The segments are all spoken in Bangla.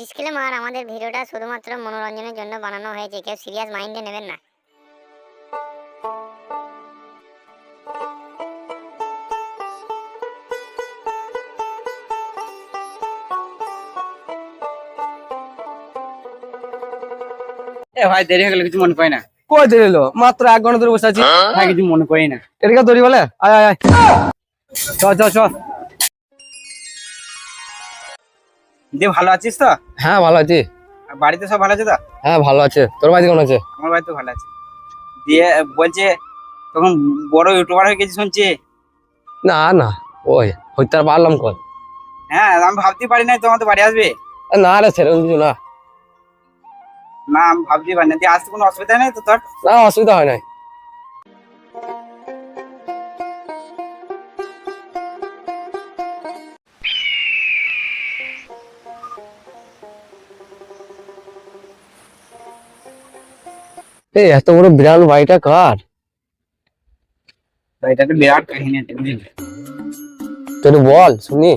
ডিসক্লেমার আমাদের ভিডিওটা শুধুমাত্র মনোরঞ্জনের জন্য বানানো হয়েছে কেউ সিরিয়াস মাইন্ডে নেবেন না। এ ভাই দেরি হয়ে গেলে কিছু মনে পাই না। কই দেরি হলো? মাত্র এক ঘণ্টা ধরে বসে আছি। ভাই কিছু মনে করি না। এদিকে দড়ি বলে? আয় আয় আয়। চ চ চ দিয়ে ভালো আছিস তো? হ্যাঁ ভালো আছি। বাড়িতে সব ভালো আছে তো? হ্যাঁ ভালো আছে। তোর বাড়িতে কেমন আছে? আমার বাড়িতে ভালো আছে। দিয়ে বলছে তখন বড় ইউটিউবার হয়ে গেছি শুনছি? না না। ওই হইতে পারলাম কল হ্যাঁ আমি ভাবতে পারি নাই তোমাদের বাড়ি আসবে? না রে সেরকম কিছু না। না আমি ভাবতে পারি না দিয়ে আসতে কোনো অসুবিধা নেই তো তোর? না অসুবিধা হয় নাই। এই এত বড় বিড়াল বাড়িটা কার? তো তো বিরাট কাহিনী আছে বুঝলি? তুই বল শুনি।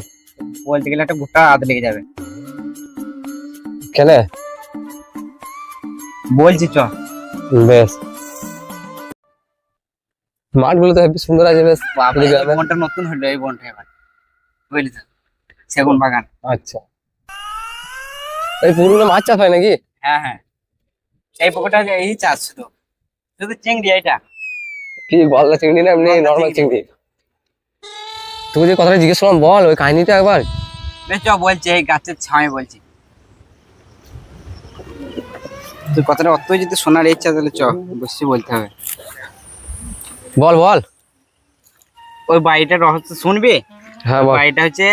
বলতে গেলে একটা গোটা হাত লেগে যাবে। কেনে? বলছি চ। বেশ। মাঠগুলো তো হেবি সুন্দর আছে বেশ? বনটা নতুন হলো এই বনটা এবার। বুঝলি তো? সেগুন বাগান। আচ্ছা। এই পুরুলিয়া মাছ চাষ হয় নাকি? হ্যাঁ হ্যাঁ। এই পুকুরটা যে এই চাষ শুধু শুধু চিংড়ি এটা। কি গলদা চিংড়ি না এমনি নর্মাল চিংড়ি। তুই যে কথাটা জিজ্ঞেস করলাম বল ওই কাহিনীটা একবার। বেশ চ বলছি এই গাছের ছায় বলছি। তুই কথাটা অত যদি শোনার ইচ্ছা তাহলে চ বসছি বলতে হবে। বল বল। ওই বাড়িটার রহস্য শুনবি? হ্যাঁ বাড়িটা হচ্ছে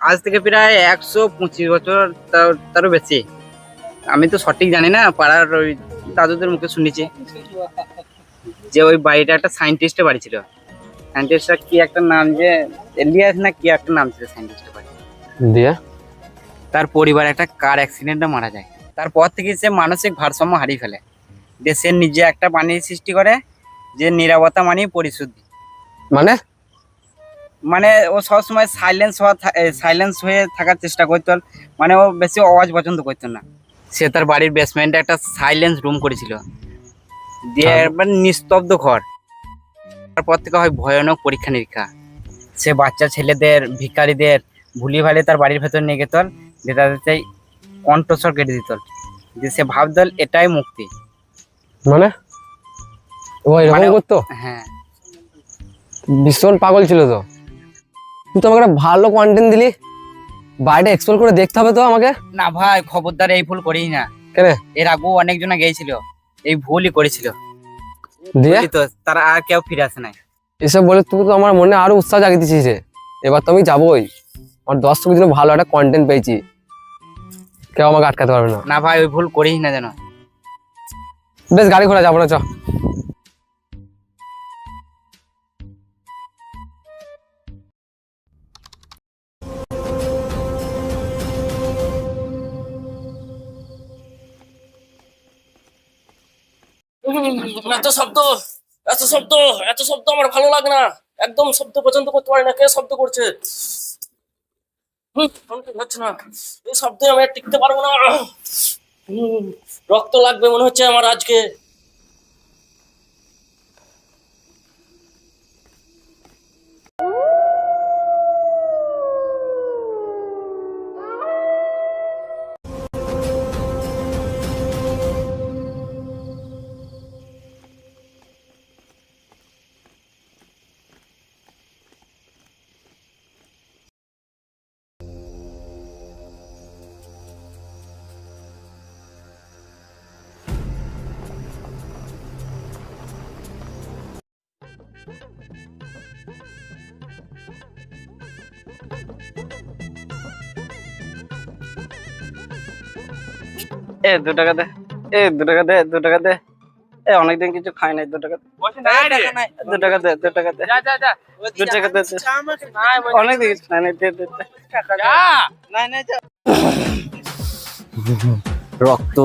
আজ থেকে প্রায় একশো পঁচিশ বছর তার- তারও বেশি। আমি তো সঠিক জানি না পাড়ার ওই দাদুদের মুখে শুনেছি যে ওই বাড়িটা একটা সায়েন্টিস্টের বাড়ি ছিল। সায়েন্টিস্টটা কি একটা নাম যে এলিয়াস না কি একটা নাম ছিল সায়েন্টিস্টের বাড়ি? দিয়ে তার পরিবার একটা কার অ্যাক্সিডেন্টে মারা যায়। তারপর থেকে সে মানসিক ভারসাম্য হারিয়ে ফেলে। যে সে নিজে একটা বাণী সৃষ্টি করে যে নিরাপত্তা মানে পরিশুদ্ধি। মানে? মানে ও সবসময় সাইলেন্স হওয়া সাইলেন্স হয়ে থাকার চেষ্টা করতো। মানে ও বেশি আওয়াজ পছন্দ করতো না। সে তার বাড়ির বেসমেন্টে একটা সাইলেন্স রুম করেছিল। দিয়ে তারপর? মানে নিস্তব্ধ ঘর। তারপর থেকে হয় ভয়ানক পরীক্ষা নিরীক্ষা। সে বাচ্চা ছেলেদের ভিখারিদের ভুলি ভালে তার বাড়ির ভেতর নিয়ে গেত যে তাদের চাই কণ্ঠস্বর কেটে দিত যে সে ভাবদল এটাই মুক্তি। মানে? ও এরকম মানে- করতো? হ্যাঁ। ভীষণ পাগল ছিল তো। তুই তো আমাকে ভালো কন্টেন্ট দিলি। বাড়িটা এক্সপ্লোর করে দেখতে হবে তো আমাকে? না ভাই খবরদার এই ভুল করিস না। কেন? এর আগেও অনেকজনা গিয়েছিল। এই ভুলই করেছিল। দিয়ে? তো তারা আর কেউ ফিরে আসে নাই। এসব বলে তুই তো আমার মনে আরও উৎসাহ জাগিয়ে দিছিস রে। এবার তো আমি যাবোই। আমার দর্শকের জন্য ভালো একটা কন্টেন্ট পেয়েছি। কেউ আমাকে আটকাতে পারবে না। না ভাই ওই ভুল করিস না যেন। বেশ গাড়ি ঘোড়া যাব না চ। এত শব্দ এত শব্দ এত শব্দ আমার ভালো লাগে না। একদম শব্দ পছন্দ করতে পারি না, কে শব্দ করছে? হম না? এই শব্দে আমি টিকতে পারব না। রক্ত লাগবে মনে হচ্ছে আমার আজকে। এ দু টাকা দে এ দু টাকা দে দু টাকা দে এ অনেকদিন কিছু খাই নাই দু টাকা দু টাকা দে দু টাকা দে দু টাকা দে দে। অনেকদিন কিছু খাই নাই দে। রক্ত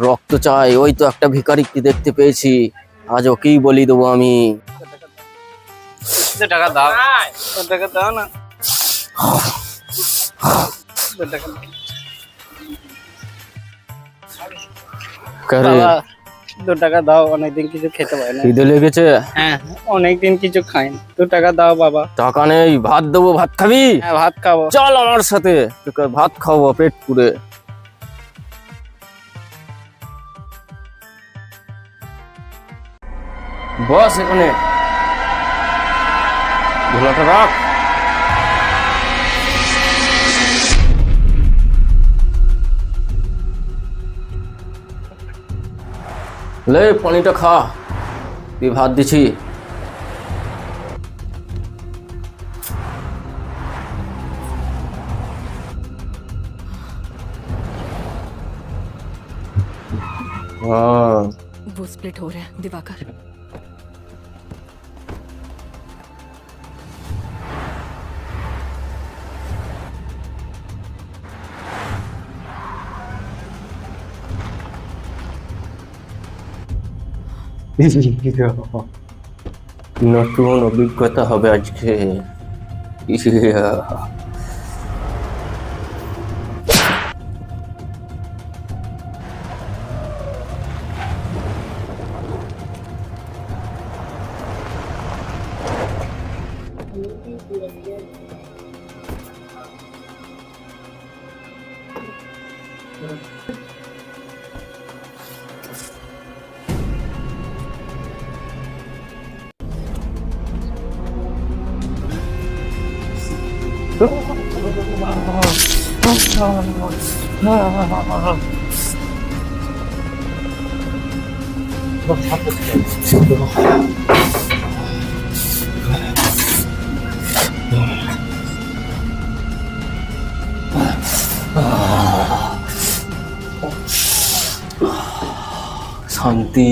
রক্ত চাই ওই তো একটা ভিখারিকে দেখতে পেয়েছি আজ ওকেই বলি দেবো আমি দু টাকা দাও দু টাকা দাও না দু টাকা দু টাকা দাও অনেকদিন কিছু খেতে পারে না। খিদে লেগেছে? হ্যাঁ অনেকদিন কিছু খাই না দু টাকা দাও বাবা। টাকা নেই ভাত দেবো ভাত খাবি? হ্যাঁ ভাত খাব। চল আমার সাথে তোকে ভাত খাব পেট পুরে বস এখানে। রাখ। লে পানিটা খা তুই ভাত দিছি हाँ वो स्प्लिट हो रहा है दिवाकर নতুন অভিজ্ঞতা হবে আজকে ইয়া। শান্তি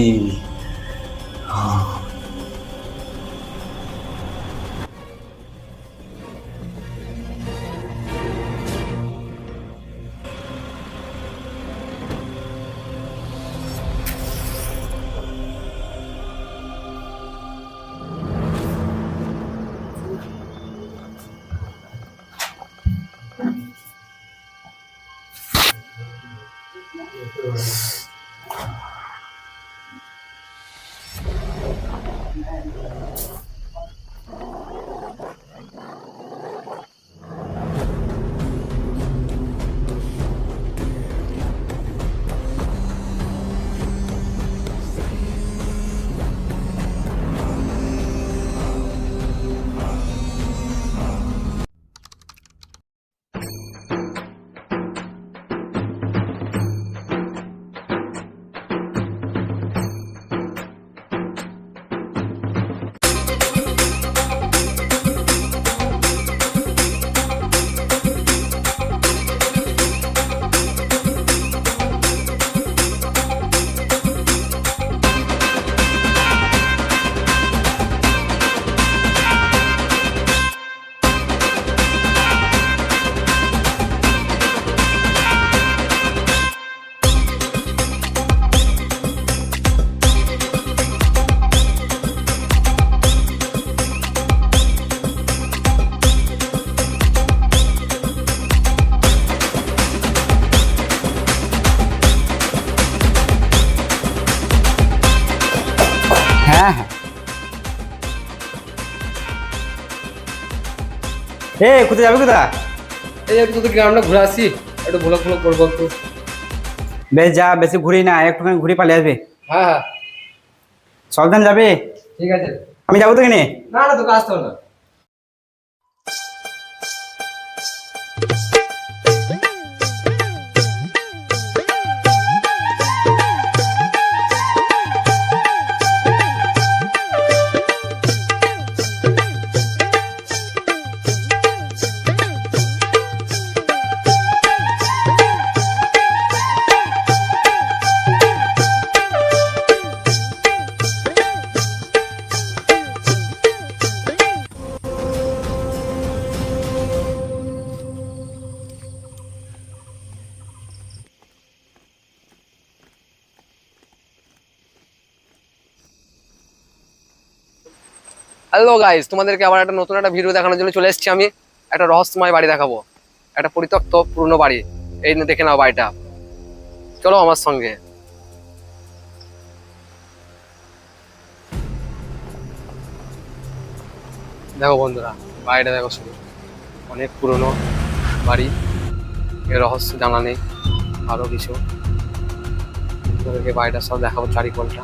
হ্যাঁ হ্যাঁ। এ কোথায় যাবে কোথা এই একটু তো গ্রামটা ঘুরে আসি একটু ভ্লগ ফ্লগ করব একটু। বেশ যা বেশি ঘুরি না একটুখানি ঘুরে পালিয়ে আসবে। হ্যাঁ হ্যাঁ। সাবধান যাবে? ঠিক আছে। আমি যাব তো কিনে না না তোকে আসতে হবে না। হ্যালো গাইস তোমাদেরকে আবার একটা নতুন একটা ভিডিও দেখানোর জন্য চলে এসেছি আমি। একটা রহস্যময় বাড়ি দেখাবো। একটা পরিত্যক্ত পুরনো বাড়ি। এই দেখে নাও বাড়িটা। চলো আমার সঙ্গে। দেখো বন্ধুরা, বাড়িটা দেখো শুধু। অনেক পুরনো বাড়ি। এর রহস্য জানা নেই। আরও কিছু। তোমাদেরকে বাড়িটা সব দেখাবো চারিকোলটা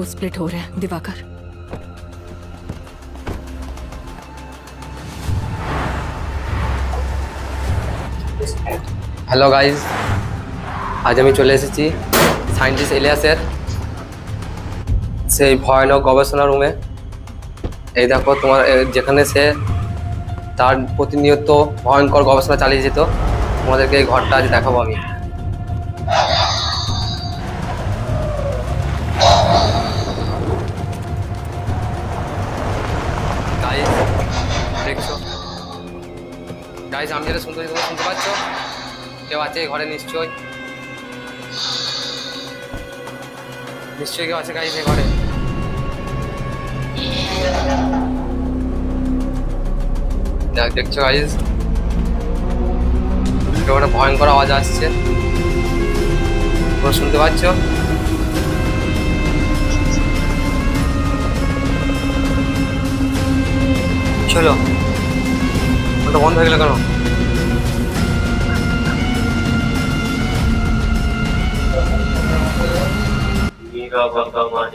वो स्प्लिट हो रहे हैं दिवाकर হ্যালো গাইজ আজ আমি চলে এসেছি সায়েন্টিস্ট এলিয়াসের সেই ভয়ানক গবেষণা রুমে এই দেখো তোমার এ, যেখানে সে তার প্রতিনিয়ত ভয়ঙ্কর গবেষণা চালিয়ে যেত তোমাদেরকে এই ঘরটা আজ দেখাবো আমি গাইজ আমি যেটা শুনতে তোমরা শুনতে পাচ্ছ? কেউ আছে ঘরে? নিশ্চয়ই। নিশ্চয়ই কেউ আছে গাইজ ঘরে? দেখ- দেখছ গাইজ একটা ভয়ঙ্কর আওয়াজ আসছে। তোমরা শুনতে পাচ্ছ? চলো। ওটা বন্ধ হয়ে গেল কেন? নীরব ভগবান